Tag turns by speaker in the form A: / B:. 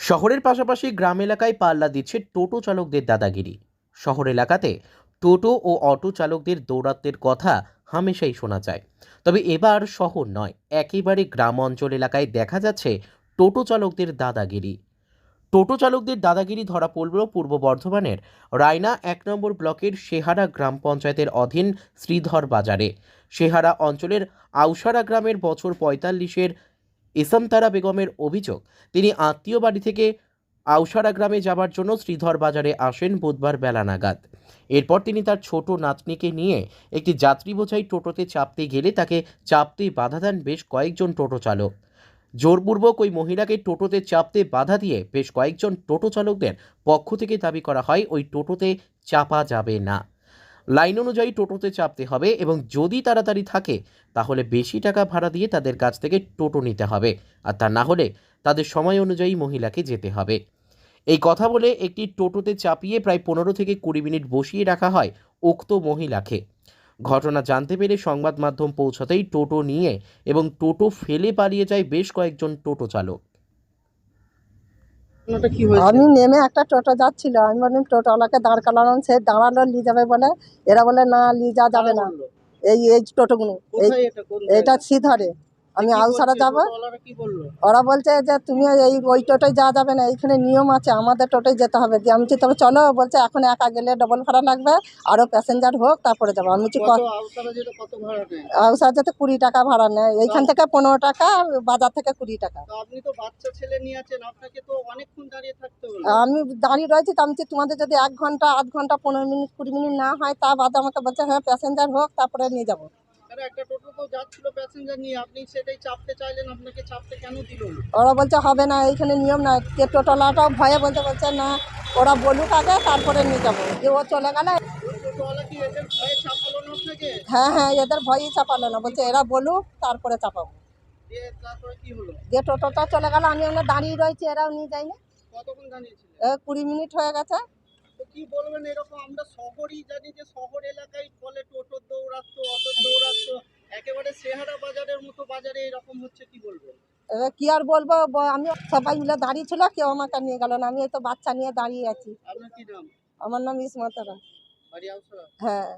A: শহরের পাশাপাশি গ্রাম এলাকায় পাল্লা দিচ্ছে টোটো চালকদের দাদাগিরি। শহর এলাকাতে টোটো ও অটো চালকদের দৌরাত্মের কথা হামেশাই শোনা যায়। তবে এবার শহর নয়, একেবারে গ্রাম অঞ্চল এলাকায় দেখা যাচ্ছে টোটো চালকদের দাদাগিরি। টোটো চালকদের দাদাগিরি ধরা পড়ল পূর্ব বর্ধমানের রায়না এক নম্বর ব্লকের শেহারা গ্রাম পঞ্চায়েতের অধীন শ্রীধর বাজারে। শেহারা অঞ্চলের আউসারা গ্রামের বছর পঁয়তাল্লিশের ইসামতারা বেগমের অভিযোগ, তিনি আত্মীয় বাড়ি থেকে আউসারা গ্রামে যাবার জন্য শ্রীধর বাজারে আসেন বুধবার বেলা নাগাদ। এরপর তিনি তার ছোট নাতনিকে নিয়ে একটি যাত্রী বোঝাই টোটোতে চাপতে গেলে তাকে চাপতে বাধা দেন বেশ কয়েকজন টোটো চালক। জোরপূর্বক ওই মহিলাকে টোটোতে চাপতে বাধা দিয়ে বেশ কয়েকজন টোটো চালকদের পক্ষ থেকে দাবি করা হয়, ওই টোটোতে চাপা যাবে না। লাইন অনুযায়ী টোটোতে চাপতে হবে এবং যদি তাড়াতাড়ি থাকে, তাহলে বেশি টাকা ভাড়া দিয়ে তাদের কাছ থেকে টোটো নিতে হবে। আর তা না হলে তাদের সময় অনুযায়ী মহিলাকে যেতে হবে। এই কথা বলে একটি টোটোতে চাপিয়ে প্রায় পনেরো থেকে কুড়ি মিনিট বসিয়ে রাখা হয় উক্ত মহিলাকে। ঘটনা জানতে পেরে সংবাদ মাধ্যম পৌঁছাতেই টোটো নিয়ে এবং টোটো ফেলে পালিয়ে যায় বেশ কয়েকজন টোটো চালক।
B: আমি নেমে একটা টোটো যাচ্ছিল। আমি বললাম টোটোওয়ালাকে দাঁড় করালাম সে দাঁড়াল নিয়ে যাবে বলে। এরা বলে না নিয়ে যাওয়া যাবে না। এই এই টোটোগুলো।
C: এটা?
B: সিধরে আমি
C: বলছে?
B: যাব ওরা বলছে যে তুমি এই ওই টোটোয় যাওয়া যাবে না এইখানে নিয়ম আছে আমাদের টোটোয় যেতে হবে। দিয়ে আমি তবে চলো বলছে এখন একা গেলে ডবল ভাড়া লাগবে আরও প্যাসেঞ্জার হোক তারপরে যাব। আমি
C: আউসারা যেতে
B: কুড়ি টাকা ভাড়া নেয় এইখান থেকে পনেরো টাকা বাজার থেকে কুড়ি টাকা। আমি দাঁড়িয়ে রয়েছি তো আমি তোমাদের যদি এক ঘণ্টা আধ ঘণ্টা পনেরো মিনিট কুড়ি মিনিট না হয় তা বাদে আমাকে বলছে হ্যাঁ প্যাসেঞ্জার হোক তারপরে নিয়ে যাব।
C: আরে একটা টোটো তো যাচ্ছিল প্যাসেঞ্জার নিয়ে আপনি সেটাই চাপতে চাইলেন আপনাকে চাপতে কেন দিল
B: ওরা বলছে হবে না এইখানে নিয়ম না কে টোটোলাটাও ভয়ে বলতে বলছে না ওরা বলুক আগে তারপরে নিয়ে যাব। যে ও চলে গেলে হ্যাঁ হ্যাঁ এদের ভয়ই চাপালো না। বলছে এরা বলুক তারপরে চাপাবো। যে টোটোটা চলে গেল আমি ওখানে দাঁড়িয়ে রয়েছি এরাও নিয়ে এ কুড়ি মিনিট হয়ে গেছে।
C: কি বলবেন এরকম আমরা শহরই জানি যে শহর এলাকায় ফলে টোটোর দৌড়াচ্ছ একেবারে সেহারা বাজারের মতো বাজারে এরকম হচ্ছে কি বলবেন?
B: কি আর বলব? আমি সবাই মিলে দাঁড়িয়ে ছিল কেউ আমাকে নিয়ে গেল না। আমি তো বাচ্চা নিয়ে দাঁড়িয়ে আছি।
C: আপনার কি নাম?
B: আমার নাম ইসমাতারা হ্যাঁ।